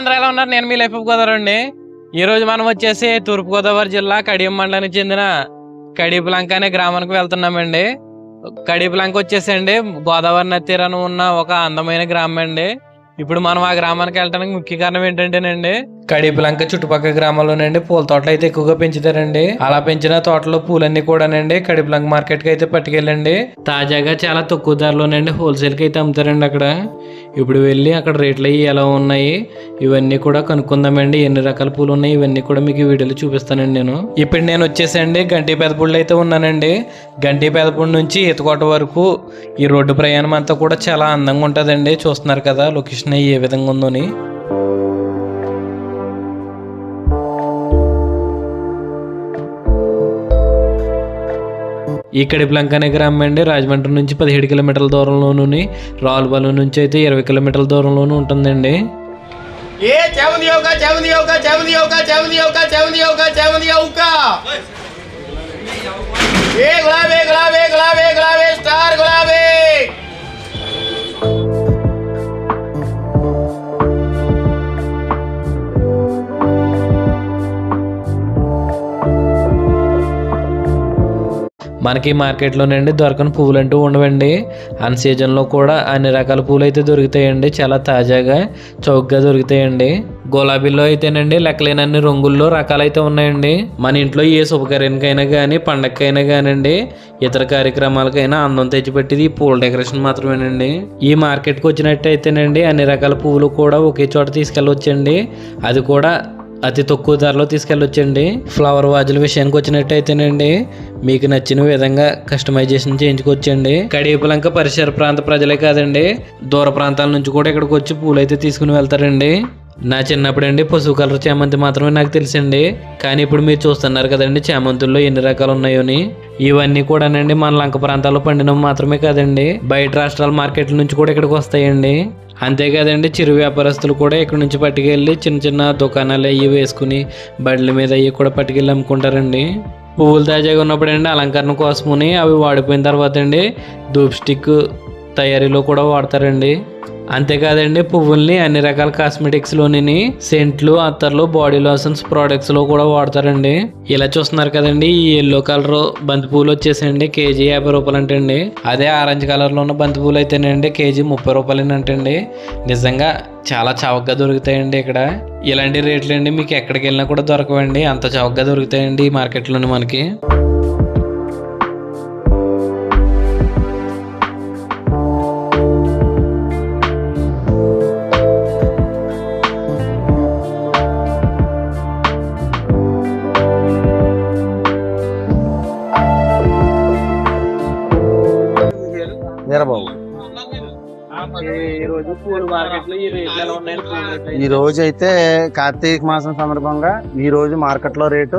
అందరూ ఎలా ఉన్నారు. నేను మీ లైఫ్ గోదావరి అండి ఈ రోజు మనం వచ్చేసి తూర్పుగోదావరి జిల్లా కడియం మండలానికి చెందిన కడిపులంక అనే గ్రామానికి వెళ్తున్నామండి. కడిపులంక వచ్చేసండి. గోదావరి నది ఉన్న ఒక అందమైన గ్రామం అండి. ఇప్పుడు మనం ఆ గ్రామానికి వెళ్ళడానికి ముఖ్య కారణం ఏంటంటేనండి కడిపులంక చుట్టుపక్కల గ్రామాల్లోనండి పూల తోటలు అయితే ఎక్కువగా పెంచుతారండి. అలా పెంచిన తోటలో పూలన్నీ కూడానండి కడిపులంక మార్కెట్కి అయితే పట్టుకెళ్ళండి. తాజాగా చాలా తక్కువ ధరలోనండి హోల్సేల్కి అయితే అమ్ముతారండి అక్కడ. ఇప్పుడు వెళ్ళి అక్కడ రేట్లు అవి ఎలా ఉన్నాయి ఇవన్నీ కూడా కనుక్కుందామండి. ఎన్ని రకాల పూలు ఉన్నాయి ఇవన్నీ కూడా మీకు ఈ వీడియోలో చూపిస్తానండి నేను. ఇప్పుడు నేను వచ్చేసండి గంటి పెదపూళ్ళు అయితే ఉన్నానండి. గంటి పెదపూడి నుంచి ఈతకోట వరకు ఈ రోడ్డు ప్రయాణం అంతా కూడా చాలా అందంగా ఉంటుందండి. చూస్తున్నారు కదా లొకేషన్ ఏ విధంగా ఉందని. ఈ కడిపులంక అనే గ్రామం అండి. రాజమండ్రి నుంచి పదిహేడు కిలోమీటర్ల దూరంలోను రావులపాలెం నుంచి అయితే ఇరవై కిలోమీటర్ల దూరంలోనూ ఉంటుందండి. ఏ చామంతి యొక్క చామంతి యొక్క చామంతి యొక్క చామంతి యొక్క చామంతి యొక్క చామంతి యొక్క ఏ గులాబీ గులాబీ గులాబీ గులాబీ. మనకి మార్కెట్లోనండి దొరకని పువ్వులు అంటూ ఉండవండి. అన్ సీజన్లో కూడా అన్ని రకాల పూలు అయితే దొరుకుతాయండి. చాలా తాజాగా చౌకగా దొరుకుతాయండి. గులాబీలో అయితేనండి లెక్కలేనన్ని రంగుల్లో రకాలైతే ఉన్నాయండి. మన ఇంట్లో ఏ శుభకార్యానికైనా కానీ పండగకైనా కానివ్వండి ఇతర కార్యక్రమాలకైనా అందం తెచ్చిపెట్టేది ఈ పూల డెకరేషన్ మాత్రమేనండి. ఈ మార్కెట్కి వచ్చినట్టయితేనండి అన్ని రకాల పువ్వులు కూడా ఒకే చోట తీసుకెళ్ళవచ్చండి అది కూడా అతి తక్కువ ధరలో తీసుకెళ్ళొచ్చండి. ఫ్లవర్ వాజుల విషయానికి వచ్చినట్టయితేనండి మీకు నచ్చిన విధంగా కస్టమైజేషన్ చేయించుకోవచ్చండి. కడియపులంక పరిసర ప్రాంత ప్రజలే కాదండి దూర ప్రాంతాల నుంచి కూడా ఇక్కడికి వచ్చి పూలు అయితే తీసుకుని వెళ్తారండి. నా చిన్నప్పుడు అండి పసుపు కలర్ చామంతి మాత్రమే నాకు తెలుసండి కానీ ఇప్పుడు మీరు చూస్తున్నారు కదండి చామంతుల్లో ఎన్ని రకాలు ఉన్నాయోని. ఇవన్నీ కూడానండి మన లంక ప్రాంతాల్లో పండినవి మాత్రమే కాదండి బయట రాష్ట్రాల మార్కెట్ల నుంచి కూడా ఇక్కడికి వస్తాయండి. అంతేకాదండి చిరు వ్యాపారస్తులు కూడా ఇక్కడ నుంచి పట్టుకెళ్ళి చిన్న చిన్న దుకాణాలు అవి వేసుకుని బండ్ల మీద అవి కూడా పట్టుకెళ్ళి అమ్ముకుంటారండి. పువ్వులు తాజాగా ఉన్నప్పుడు అండి అలంకరణ కోసమని అవి వాడిపోయిన తర్వాత అండి ధూప్ స్టిక్ తయారీలో కూడా వాడతారండి. అంతేకాదండి పువ్వుల్ని అన్ని రకాల కాస్మెటిక్స్లోని సెంట్లు అత్తర్లు బాడీ లోషన్స్ ప్రోడక్ట్స్లో కూడా వాడతారండి. ఇలా చూస్తున్నారు కదండి ఈ ఎల్లో కలర్ బంతి పూలు వచ్చేసండి కేజీ యాభై రూపాయలు అంటండి అదే ఆరెంజ్ కలర్లో ఉన్న బంతి పూలు అయితేనండి కేజీ ముప్పై రూపాయలు అంటండి నిజంగా చాలా చౌకగా దొరుకుతాయండి ఇక్కడ. ఇలాంటి రేట్లు అండి మీకు ఎక్కడికి వెళ్ళినా కూడా దొరకవండి అంత చౌకగా దొరుకుతాయండి ఈ మార్కెట్లోని మనకి. వీరబాబు. ఈ రోజు అయితే కార్తీక మాసం సందర్భంగా ఈ రోజు మార్కెట్లో రేటు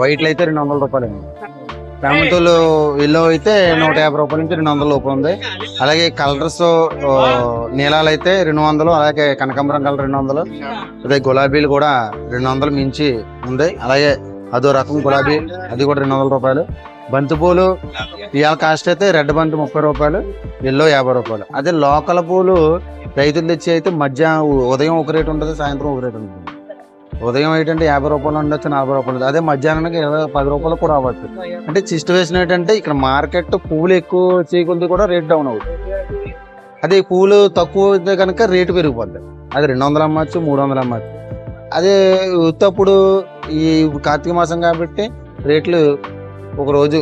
వైట్లు అయితే రెండు వందల రూపాయలు చామంతులు ఎల్లో అయితే నూట యాభై రూపాయల నుంచి రెండు వందల లోపు ఉంది. అలాగే కలర్స్ నీలాలు అయితే రెండు వందలు అలాగే కనకాంబరం కలర్ రెండు వందలు అదే గులాబీలు కూడా రెండు వందలు మించి ఉంది. అలాగే అదో రకం గులాబీ అది కూడా రెండు వందల రూపాయలు. బంతిపూలు ఇవాళ కాస్ట్ అయితే రెడ్ బంతి ముప్పై రూపాయలు ఎల్లో యాభై రూపాయలు. అదే లోకల్ పూలు రైతులు తెచ్చి అయితే మధ్యాహ్నం ఉదయం ఒక రేటు ఉంటుంది సాయంత్రం ఒక రేటు ఉంటుంది. ఉదయం ఏంటంటే యాభై రూపాయలు ఉండొచ్చు నలభై రూపాయలు ఉంటుంది. అదే మధ్యాహ్నానికి ఇరవై పది రూపాయలు కూడా అవ్వచ్చు. అంటే సిచ్యువేషన్ ఏంటంటే ఇక్కడ మార్కెట్ పూలు ఎక్కువ చేయకొద్ది కూడా రేట్ డౌన్ అవుతుంది. అదే పూలు తక్కువ అయితే కనుక రేటు పెరిగిపోద్ది. అది రెండు వందలు అమ్మచ్చు మూడు వందలు అమ్మచ్చు. అదే ఉత్తప్పుడు ఈ కార్తీక మాసం కాబట్టి రేట్లు ఒకరోజు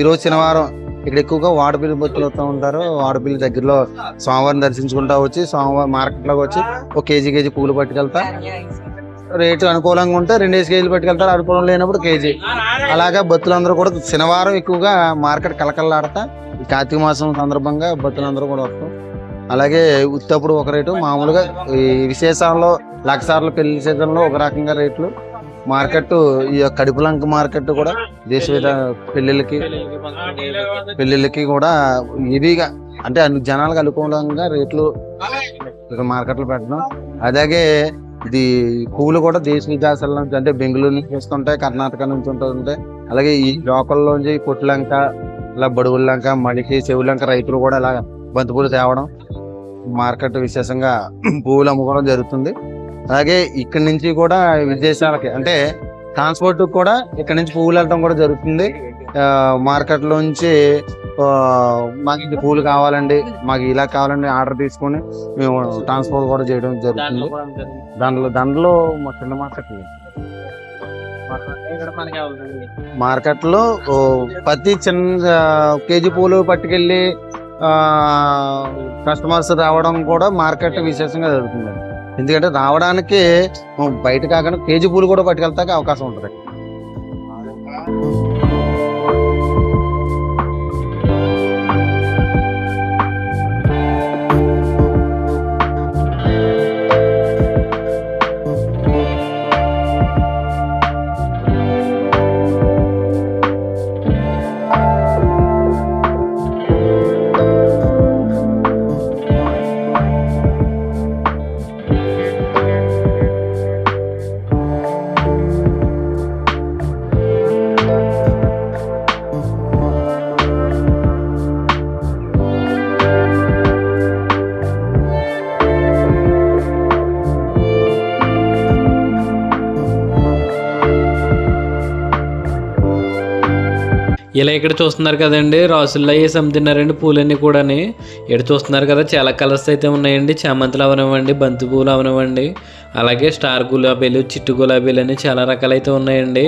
ఈరోజు శనివారం ఇక్కడ ఎక్కువగా వాడపిల్లి భక్తులు వస్తూ ఉంటారు. వాడపిల్లి దగ్గరలో స్వామివారిని దర్శించుకుంటా వచ్చి సోమవారం మార్కెట్లోకి వచ్చి ఒక కేజీ కేజీ పూలు పట్టుకెళ్తా. రేటు అనుకూలంగా ఉంటే రెండేసి కేజీలు పట్టుకెళ్తారు. అనుకూలం లేనప్పుడు కేజీ. అలాగా భక్తులందరూ కూడా శనివారం ఎక్కువగా మార్కెట్ కలకల్లాడతా ఈ కార్తీక మాసం సందర్భంగా భక్తులందరూ కూడా వస్తాం. అలాగే ఉత్తప్పుడు ఒక రేటు. మామూలుగా ఈ విశేషాల్లో లక్షార్ల పెళ్ళి సీజన్లో ఒక రకంగా రేట్లు. మార్కెట్ ఈ యొక్క కడుపులంక మార్కెట్ కూడా దేశ విధ పెళ్ళిళ్ళకి కూడా ఇదిగా అంటే అన్ని జనాలకు అనుకూలంగా రేట్లు మార్కెట్లో పెట్టడం. అలాగే ఇది పువ్వులు కూడా దేశ విదేశాల నుంచి అంటే బెంగళూరు నుంచి వస్తుంటాయి కర్ణాటక నుంచి ఉంటుంటాయి. అలాగే ఈ లోకల్లోంచి పొట్లంక ఇలా బడుగులంక మడికి చెవులంక రైతులు కూడా ఇలా బంతిపూలు తేవడం మార్కెట్ విశేషంగా పువ్వులు అమ్ముకోవడం జరుగుతుంది. అలాగే ఇక్కడి నుంచి కూడా విదేశాలకి అంటే ట్రాన్స్పోర్ట్ కూడా ఇక్కడ నుంచి పువ్వులు వెళ్ళడం కూడా జరుగుతుంది. మార్కెట్లోంచి మాకు ఇది పూలు కావాలండి మాకు ఇలా కావాలండి ఆర్డర్ తీసుకొని మేము ట్రాన్స్పోర్ట్ కూడా చేయడం జరుగుతుంది. దాంట్లో దాంట్లో మా చిన్న మార్కెట్ మార్కెట్లో ప్రతి చిన్న కేజీ పూలు పట్టుకెళ్ళి కస్టమర్స్ రావడం కూడా మార్కెట్ విశేషంగా జరుగుతుంది. ఎందుకంటే రావడానికి బయట కాకుండా కేజీ పూలు కూడా పట్టుకెళ్తాక అవకాశం ఉంటుంది. ఇలా ఇక్కడ చూస్తున్నారు కదండి. రాసుల్లో వేసి అమ్ముతున్నారండి పూలన్నీ కూడాని. ఇక్కడ చూస్తున్నారు కదా చాలా కలర్స్ అయితే ఉన్నాయండి. చామంతులు అవనివ్వండి బంతి పూలు అవనివ్వండి. అలాగే స్టార్ గులాబీలు చిట్టు గులాబీలు అని చాలా రకాలైతే ఉన్నాయండి.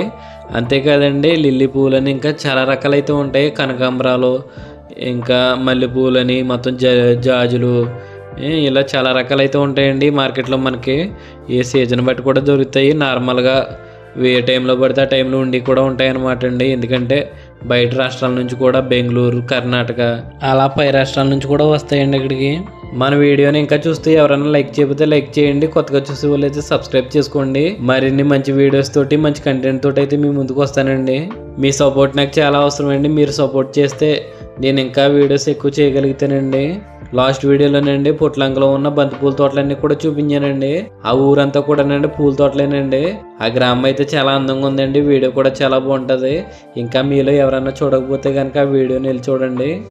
అంతేకాదండి లిల్లీ పూలని ఇంకా చాలా రకాలైతే ఉంటాయి. కనకాంబరాలు ఇంకా మల్లెపూలని మొత్తం జా జాజులు ఇలా చాలా రకాలైతే ఉంటాయండి మార్కెట్లో మనకి. ఏ సీజన్ బట్టి కూడా దొరుకుతాయి. నార్మల్గా ఏ టైంలో పడితే ఆ టైంలో ఉండి కూడా ఉంటాయన్నమాట అండి. ఎందుకంటే బయట రాష్ట్రాల నుంచి కూడా బెంగళూరు కర్ణాటక అలా పై రాష్ట్రాల నుంచి కూడా వస్తాయండి ఇక్కడికి. మన వీడియోని ఇంకా చూస్తే ఎవరైనా లైక్ చేయకపోతే లైక్ చేయండి. కొత్తగా చూసే వాళ్ళు అయితే సబ్స్క్రైబ్ చేసుకోండి. మరిన్ని మంచి వీడియోస్ తోటి మంచి కంటెంట్ తోటి అయితే మీ ముందుకు వస్తానండి. మీ సపోర్ట్ నాకు చాలా అవసరం అండి మీరు సపోర్ట్ చేస్తే నేను ఇంకా వీడియోస్ ఎక్కువ చేయగలుగుతానండి. లాస్ట్ వీడియోలోనండి పుట్లంకలో ఉన్న బంతి పూల తోటలన్నీ కూడా చూపించానండి. ఆ ఊరంతా కూడానండి పూల తోటలేనండి. ఆ గ్రామం అయితే చాలా అందంగా ఉందండి. వీడియో కూడా చాలా బాగుంటుంది. ఇంకా మీలో ఎవరైనా చూడకపోతే కనుక ఆ వీడియోని వెళ్ళి చూడండి.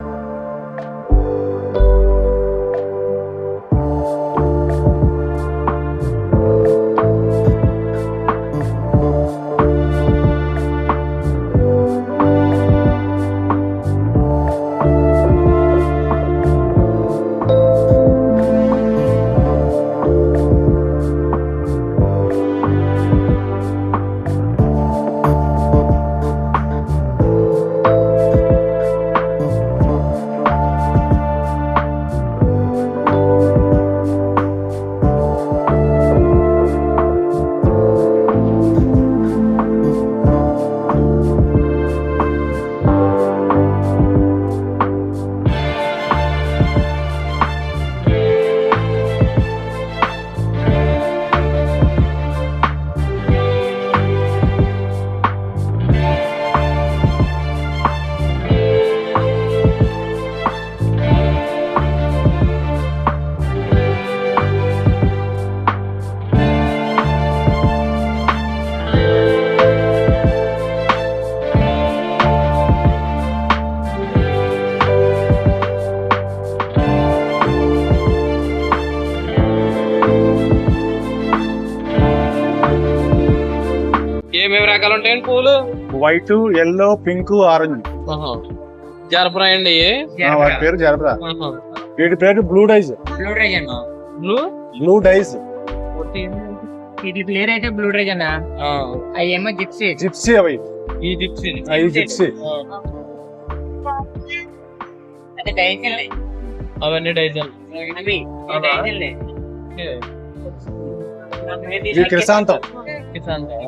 ఏమేమి రకాలు ఉంటాయండి పూలు వైట్ ఎల్లో పింక్ ఆరెంజ్ జరపరాయండి వాటి పేరు జరపరా. వీటి పేరు blue daisy blue blue daisy ఇది ప్లేయర్ అయితే బ్లూ డ్రైజ్ అన్న అవి ఏమో జిప్సీ జిప్సీ అవి. ఈ జిప్సీ అవి జిప్సీ డైజల్ అవన్నీ డైజన్ అవి డైజల్ ఇవి క్రిసాంతం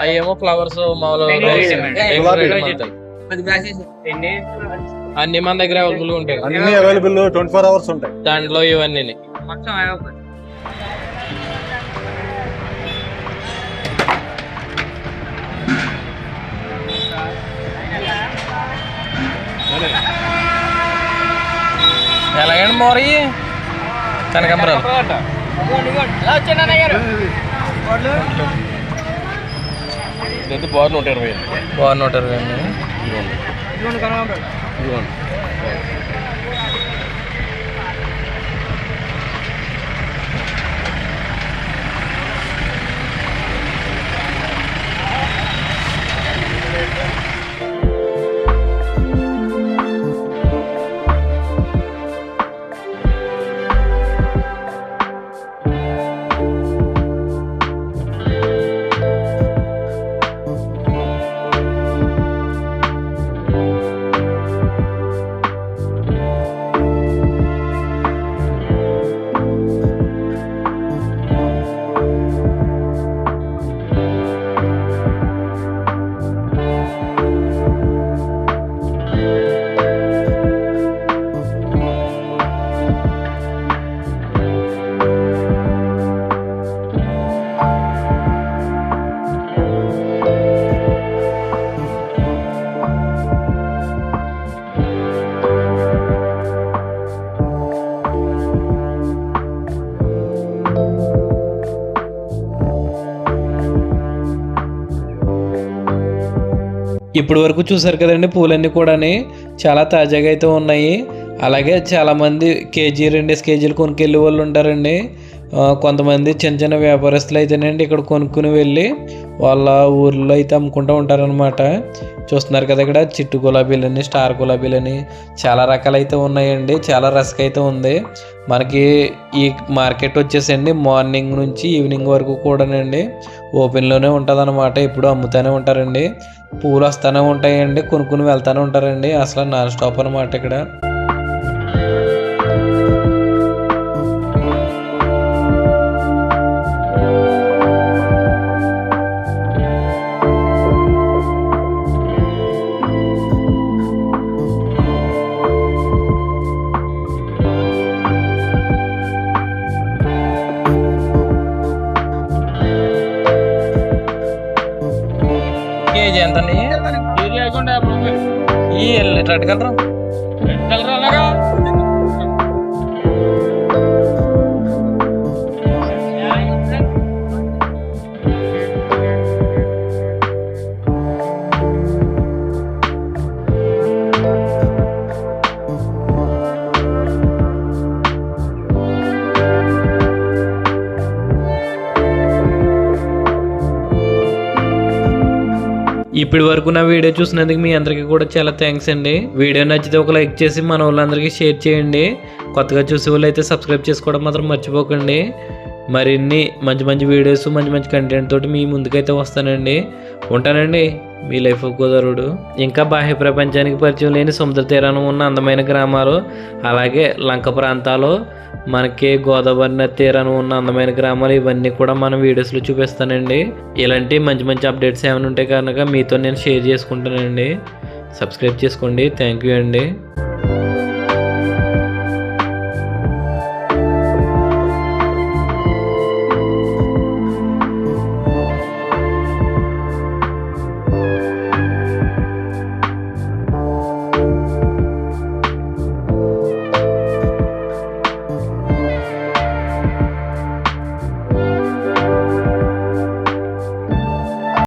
అవేమో ఫ్లవర్స్. అన్ని మన దగ్గర అవైలబుల్ ఉంటాయి. అన్ని అవైలబుల్ ట్వంటీ ఫోర్ అవర్స్ ఉంటాయి. దాంట్లో ఇవన్నీ మొత్తం ఎలాగండి మోరీ? కనకాంబరాలు. గారు బాగా నూట ఇరవై బాగా నూట ఇరవై అండి. ఇప్పటి వరకు చూసారు కదండి పూలన్నీ కూడాని చాలా తాజాగా అయితే ఉన్నాయి. అలాగే చాలామంది కేజీ రెండేసి కేజీలు కొనుక్కెళ్ళే వాళ్ళు ఉంటారండి కొంతమంది చిన్న చిన్న వ్యాపారస్తులు అయితేనండి ఇక్కడ కొనుక్కుని వెళ్ళి వాళ్ళ ఊర్లో అయితే అమ్ముకుంటూ ఉంటారనమాట చూస్తున్నారు కదా ఇక్కడ చిట్టు గులాబీలని స్టార్ గులాబీలని చాలా రకాలైతే ఉన్నాయండి. చాలా రసక అయితే ఉంది. మనకి ఈ మార్కెట్ వచ్చేసండి మార్నింగ్ నుంచి ఈవినింగ్ వరకు కూడానండి. ఓపెన్లోనే ఉంటుంది అనమాట ఎప్పుడు అమ్ముతూనే ఉంటారండి. పూలు వస్తూనే ఉంటాయండి. కొనుక్కుని వెళ్తూనే ఉంటారండి. అసలు నాన్ స్టాప్ అనమాట ఇక్కడ. ఎట్లా అడగలరా? ఇప్పటి వరకు నా వీడియో చూసినందుకు మీ అందరికీ కూడా చాలా థ్యాంక్స్ అండి. వీడియో నచ్చితే ఒక లైక్ చేసి మన వాళ్ళందరికీ షేర్ చేయండి. కొత్తగా చూసే వాళ్ళు అయితే సబ్స్క్రైబ్ చేసుకోవడం మాత్రం మర్చిపోకండి. మరిన్ని మంచి మంచి వీడియోస్ మంచి మంచి కంటెంట్ తోటి మీ ముందుకైతే వస్తానండి. ఉంటానండి. మీ లైఫ్ కుదరుడు. ఇంకా బాహ్య ప్రపంచానికి పరిచయం లేని సముద్ర తీరాన ఉన్న అందమైన గ్రామాలు అలాగే లంక ప్రాంతాలు మనకి గోదావరి నది తీరాన ఉన్న అందమైన గ్రామాలు ఇవన్నీ కూడా మనం వీడియోస్లో చూపిస్తానండి. ఇలాంటి మంచి మంచి అప్డేట్స్ ఏమైనా ఉంటే కనుక మీతో నేను షేర్ చేసుకుంటానండి. సబ్స్క్రైబ్ చేసుకోండి. థ్యాంక్ యూ అండి.